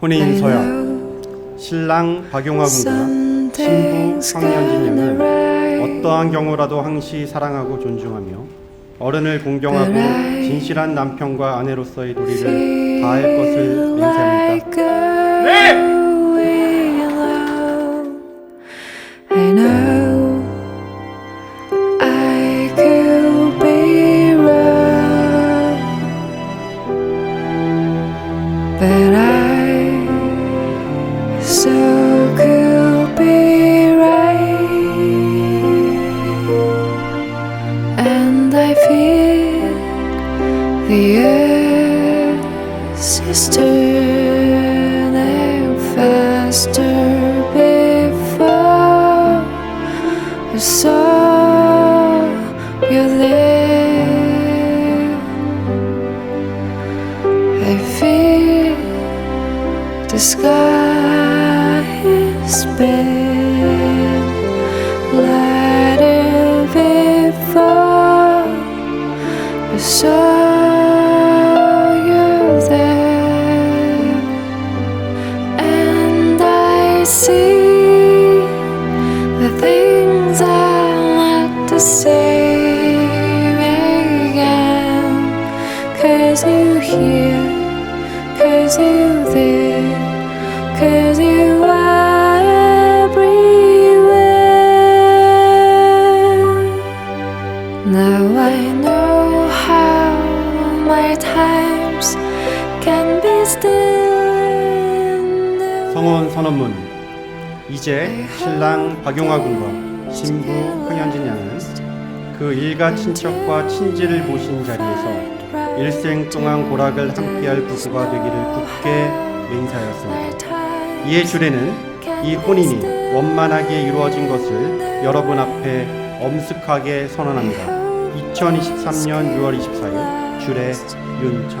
혼인 서약 신랑 박용화 군과 신부 황현진 양을 어떠한 경우라도 항시 사랑하고 존중하며 어른을 공경하고 진실한 남편과 아내로서의 도리를 다할 것을 맹세합니다. 네! Is turning faster before I saw you there. I feel the sky is been lighter before I saw Cause you here, cause you there, cause you are everywhere. Now I know how my times can be still 성원 선언문 이제 신랑 박용화 군과 신부 황현진 양은 그 일가 친척과 친지를 모신 자리에서 일생 동안 고락을 함께할 부부가 되기를 굳게 맹세하였습니다. 이에 주례는 이 혼인이 원만하게 이루어진 것을 여러분 앞에 엄숙하게 선언합니다. 2023년 6월 24일 주례 윤창